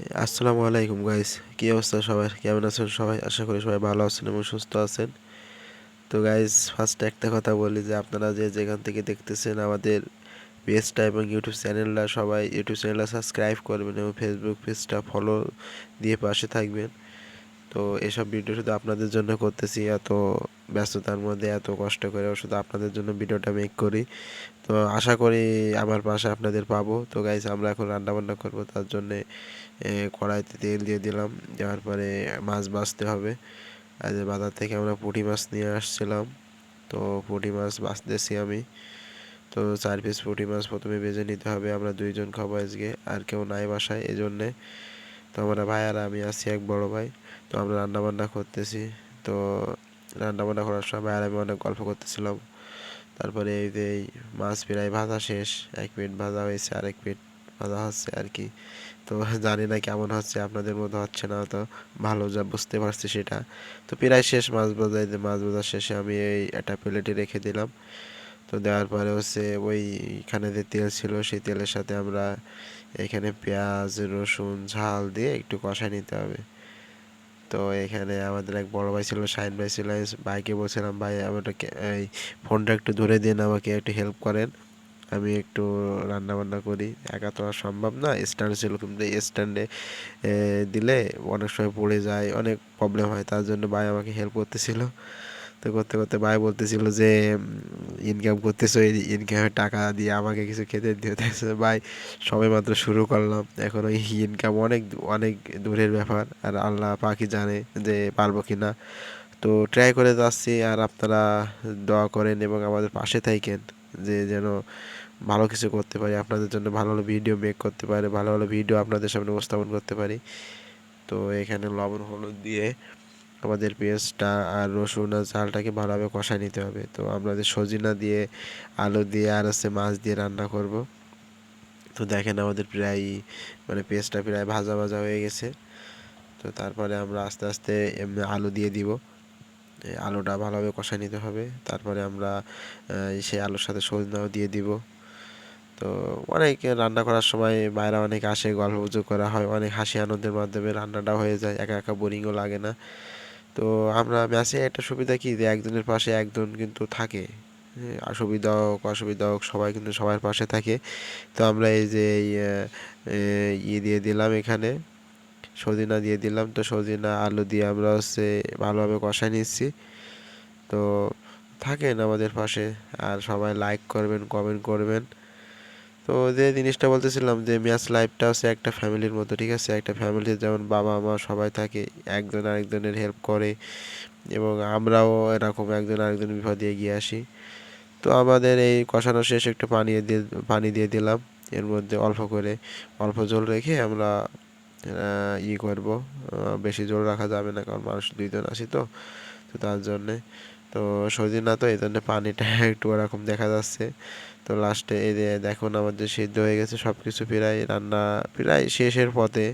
আসসালামু আলাইকুম গাইস কী অবস্থা সবাই কেমন আছেন সবাই? আশা করি সবাই ভালো আছেন এবং সুস্থ আছেন। তো গাইস ফার্স্টে একটা কথা বলি যে, আপনারা যে যেখান থেকে দেখতেছেন আমাদের পেজটা এবং ইউটিউব চ্যানেলটা সবাই ইউটিউব চ্যানেলটা সাবস্ক্রাইব করবেন এবং ফেসবুক পেজটা ফলো দিয়ে পাশে থাকবেন। তো এসব ভিডিও শুধু আপনাদের জন্য করতেছি, এত ব্যস্ততার মধ্যে, এত কষ্ট করে শুধু আপনাদের জন্য ভিডিওটা মেক করি। তো আশা করি আমার পাশে আপনাদের পাবো। তো গাইস আমরা এখন রান্না বান্না করব, তার জন্যে কড়াইতে তেল দিয়ে দিলাম, দেওয়ার পরে মাছ বাছতে হবে। আর বাজার থেকে আমরা পুঁটি মাছ নিয়ে আসছিলাম, তো পুঁটি মাছ বাছতেছি আমি। তো চার পিস পুঁটি মাছ প্রথমে ভেজে নিতে হবে, আমরা দুইজন খাব আজকে, আর কেউ নাই বাসায় এই জন্যে তো আমরা ভাই আর আমি আছি এক বড় ভাই, তো আমরা রান্না বান্না করতেছি। তো রান্না বান্না করার সময় ভাই আর আমি অনেক গল্প করতেছিলাম। তারপরে এই যে এই মাছ প্রায় ভাজা শেষ, এক মিনিট ভাজা হয়েছে আর এক মিনিট ভাজা হচ্ছে আর কি। তো জানি না কেমন হচ্ছে, আপনাদের মতো হচ্ছে না, তো ভালো যা বুঝতে পারছি সেটা। তো প্রায় শেষ মাছ ভাজাই মাছ ভাজার শেষে আমি এই একটা প্লেটে রেখে দিলাম। তো দেওয়ার পরে হচ্ছে ওইখানে যে তেল ছিল, সেই তেলের সাথে আমরা এখানে পেঁয়াজ, রসুন, ঝাল দিয়ে একটু কষাই নিতে হবে। তো এখানে আমাদের এক বড় ভাই ছিল, শাহিন ভাই ছিল, ভাইকে বলছিলাম, ভাই আমাকে এই ফোনটা একটু ধরে দিন, আমাকে একটু হেল্প করেন। আমি একটু রান্না বান্না করি। একা তো আর সম্ভব না স্ট্যান্ড ছিল, কিন্তু স্ট্যান্ডে দিলে অনেক সময় পড়ে যায়, অনেক প্রবলেম হয়। তার জন্য ভাই আমাকে হেল্প করতেছিল। তো করতে করতে ভাই বলতেছিল যে ইনকাম করতেছো ইনকামের টাকা দিয়ে আমাকে কিছু খেতে দিও। ভাই সবে মাত্র শুরু করলাম। এখন ওই ইনকাম অনেক অনেক দূরের ব্যাপার। আর আল্লাহ পাখি জানে যে পারব কি না তো ট্রাই করে যাচ্ছি আর আপনারা দোয়া করেন এবং আমাদের পাশে থাকেন যে যেন ভালো কিছু করতে পারি, আপনাদের জন্য ভালো ভালো ভিডিও মেক করতে পারে, ভালো ভালো ভিডিও আপনাদের সামনে উপস্থাপন করতে পারি। তো এখানে লবণ, হলুদ দিয়ে আমাদের পেঁয়াজটা আর রসুন আর চালটাকে ভালোভাবে কষায় নিতে হবে। তো আমরা যে সজিনা দিয়ে, আলু দিয়ে আর হচ্ছে মাছ দিয়ে রান্না করব। তো দেখেন আমাদের প্রায় মানে পেঁয়াজটা প্রায় ভাজা ভাজা হয়ে গেছে। তো তারপরে আমরা আস্তে আস্তে এমনি আলু দিয়ে দিব। আলুটা ভালোভাবে কষায় নিতে হবে। তারপরে আমরা সেই আলুর সাথে সজনাও দিয়ে দিব। তো অনেক রান্না করার সময় বাইরে অনেক আসে, গল্প করা হয়, অনেক হাসি আনন্দের মাধ্যমে রান্নাটা হয়ে যায়। একা একা বোরিংও লাগে না। তো আমরা ম্যাচে একটা সুবিধা কি যে একজনের পাশে একজন কিন্তু থাকে। সুবিধা হোক, অসুবিধা হোক, সবাই কিন্তু সবার পাশে থাকে। তো আমরা এই যে ইয়ে দিয়ে দিলাম এখানে, সজিনা দিয়ে দিলাম। তো সজিনা আলু দিয়ে আমরা হচ্ছে ভালোভাবে কষাই নিচ্ছি। তো থাকেন আমাদের পাশে, আর সবাই লাইক করবেন কমেন্ট করবেন। তো যে জিনিসটা বলতেছিলাম যে ম্যাচ লাইফটা হচ্ছে একটা ফ্যামিলির মতো, ঠিক আছে? একটা ফ্যামিলিতে যেমন বাবা মা সবাই থাকে, একজন আরেকজনের হেল্প করে এবং আমরাও এরকম একজন আরেকজন বিপদে এগিয়ে আসি। তো আমাদের এই কষানো শেষ একটু পানি দিয়ে পানি দিয়ে দিলাম, এর মধ্যে অল্প করে, অল্প জল রেখে আমরা ই করব। বেশি জল রাখা যাবে না কারণ মানুষ দুইজন আসি তো তো তার জন্যে। তো সজিনা তো এই জন্য পানিটা একটু ওরকম দেখা যাচ্ছে। তো লাস্টে এই যে দেখুন আমাদের সিদ্ধ হয়ে গেছে সব কিছু প্রায়, রান্না প্রায় শেষের পথে।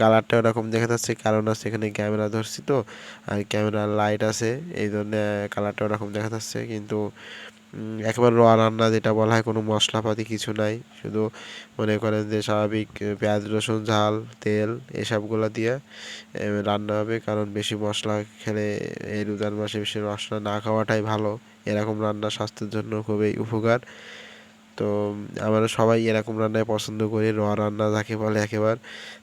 কালারটা ওরকম দেখা যাচ্ছে, কারণ আছে এখানে ক্যামেরা ধরছি তো, আর ক্যামেরা লাইট আছে, এই জন্য কালারটা ওরকম দেখা যাচ্ছে। কিন্তু একেবারে র রান্না যেটা বলা হয়, কোনো মশলাপাতি কিছু নাই। শুধু মনে করেন যে স্বাভাবিক পেঁয়াজ, রসুন, ঝাল, তেল, এসবগুলো দিয়ে রান্না হবে। কারণ বেশি মশলা খেলে এই রোজার মাসে বেশি মশলা না খাওয়াটাই ভালো। এরকম রান্না স্বাস্থ্যের জন্য খুবই উপকার। তো, আমরা সবাই এরকম রান্নায় পছন্দ করি র রান্না যাকে বলে একেবার।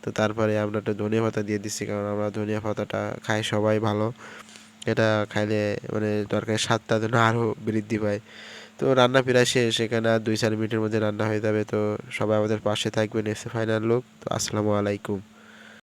তো তারপরে আমরা একটা ধনিয়া পাতা দিয়ে দিচ্ছি, কারণ আমরা ধনিয়া পাতাটা খাই সবাই ভালো। এটা খাইলে মানে তরকারির স্বাদটা যেন আরও বৃদ্ধি পায়। তো রান্না প্রায় শেষ, এখানে আর দুই চার মিনিটের মধ্যে রান্না হয়ে যাবে। তো সবাই আমাদের পাশে থাকবেন, এসে ফাইনাল লোক তো আসসালামু আলাইকুম।